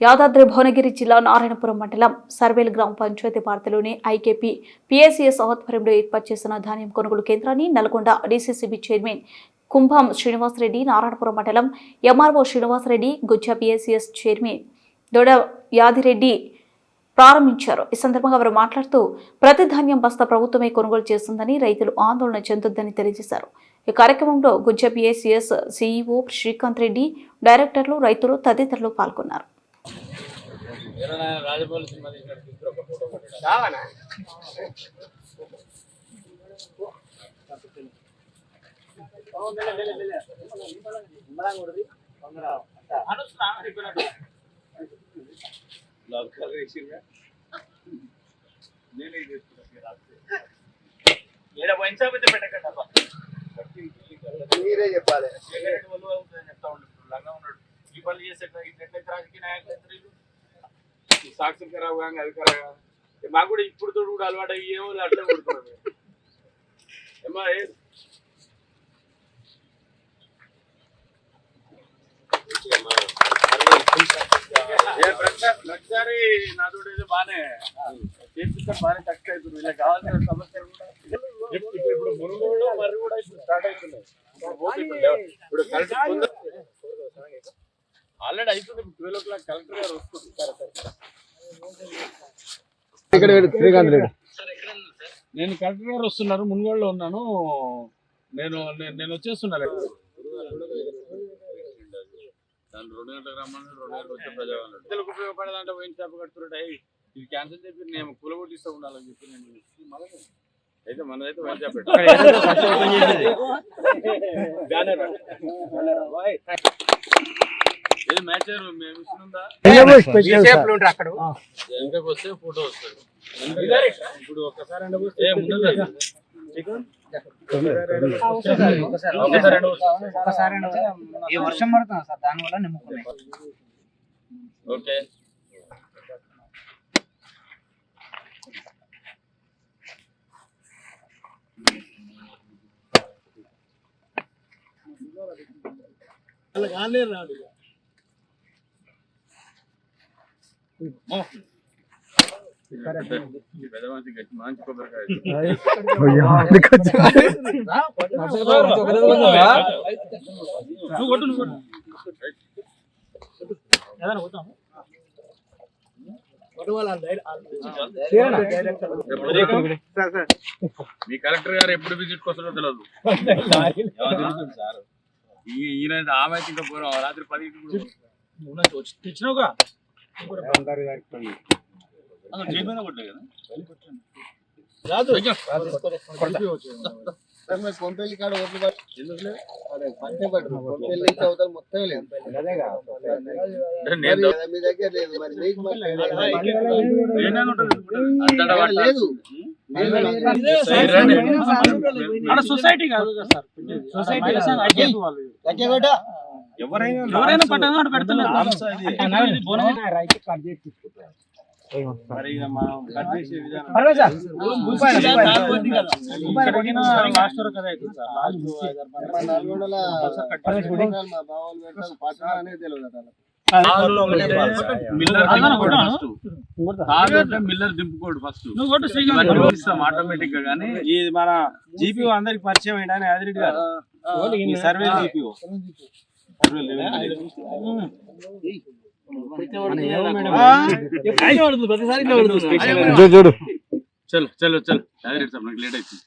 యాదాద్రి భువనగిరి జిల్లా నారాయణపురం మండలం సర్వేల్ గ్రామ పంచాయతీ పార్టీలోని ఐకేపీ పిఎస్సిఎస్ ఆధ్వర్యంలో ఏర్పాటు చేసిన ధాన్యం కొనుగోలు కేంద్రాన్ని నల్గొండ డీసీసీబీ చైర్మన్ కుంభం శ్రీనివాసరెడ్డి నారాయణపురం మండలం MRO Srinivasa Reddy Gujja PSCS chairman Doda Yadi Reddy ప్రారంభించారు. ఈ సందర్భంగా వారు మాట్లాడుతూ ప్రతి ధాన్యం బస్తా ప్రభుత్వమే కొనుగోలు చేస్తుందని రైతులు ఆందోళన చెందొద్దని తెలియజేశారు. ఈ కార్యక్రమంలో గుజ్జ పిఎస్సిఎస్ సిఇఓ శ్రీకాంత్ రెడ్డి డైరెక్టర్లు రైతులు తదితరులు పాల్గొన్నారు. రాజమౌళి సినిమా తీసినట్టు ఒక ఫోటో చేసుకున్నా, మీరు చెప్పాలి. చెప్తా ఉన్నాడు. ఈ పనులు చేసే ఇట్లయితే రాజకీయ నాయకులు ఎంత ఖరాబ్ కాగా అది ఖరాబ్ కాగా. మాకు కూడా ఇప్పుడు తోడు కూడా అలవాటు అయ్యి ఏమో అట్లే కొడుతున్నారు ఏమా ప్రతిసారి నాతో ఏదో బాగానే చేపిస్తే బాగానే తక్కువ అవుతుంది ఇలా కావాల్సిన సమస్యలు కూడా ఇప్పుడు ఇప్పుడు మునుగోడు మరి కూడా ఇప్పుడు స్టార్ట్ అవుతున్నాయి. ఇప్పుడు పోతే కరెక్ట్ ఆల్రెడీ అయిపోయింది ట్వెల్వ్ ఓ క్లాక్ కలెక్టర్ గారు వస్తుంది ఇక్కడ శ్రీకాంత్ నేను కలెక్టర్ గారు వస్తున్నారు మునుగోడులో ఉన్నాను. నేను నేను- నేను వచ్చేస్తున్నాను దాని రెండు గంటలకు రమ్మని రెండు గంటలకు వచ్చే ప్రజావాళ్ళు ఇద్దరికి ఉపయోగపడదంటే పోయిన చేప కడుతున్నట్టు "ఏయ్, ఇది క్యాన్సిల్ చెప్పి నేను కులగొట్టిస్తూ ఉండాలని చెప్పి నేను అయితే మనదైతే వైన్ చేప బ్యానర్. అక్కడ. వస్తే ఫోటో వస్తుంది ఇప్పుడు ఒకసారి ఈ వర్షం పడుతుంది సార్ దాని వల్ల నిమ్ముకున్నాయి ఓకే. పెద్ద మంచి గట్టి మీ కలెక్టర్ గారు ఎప్పుడు విజిట్ కోసం తెలియదు ఈయన ఆమె ఇంకా పోరాం రాత్రి పది తెచ్చినావుగా? కొంపెల్లి కాడ ఓట్లు. కొంపెల్లి మొత్తం లేదు మీ దగ్గర లేదు మరి మీకు లేదు. సొసైటీ కాదు సార్ సొసైటీ. ఎవరైనా ఎవరైనా పట్టణం పెడుతున్నారు మరి ఇక మనం కట్ చేసే విధానం. లాస్ట్ వరకు అదే అవుతుంది సార్. లాస్ట్ ఐదారు పనులు. మన నల్గొండల మా బావోళ్ళు పెట్టారు, పట్టణం అనేది తెలియదు అట వాళ్ళకి. తాళ్ళు అంటే మిల్లర్ దింపుకోడు ఫస్ట్. ఆటోమేటిక్గా కానీ ఇది మన జీపీఓ అందరికి పరిచయం అయ్యాడని ఆదిరెడ్డి గారు. ఈ సర్వే జీపీఓ. చూడు చలో చలో చలో. అదే సార్ నాకు లేట్ అవుతుంది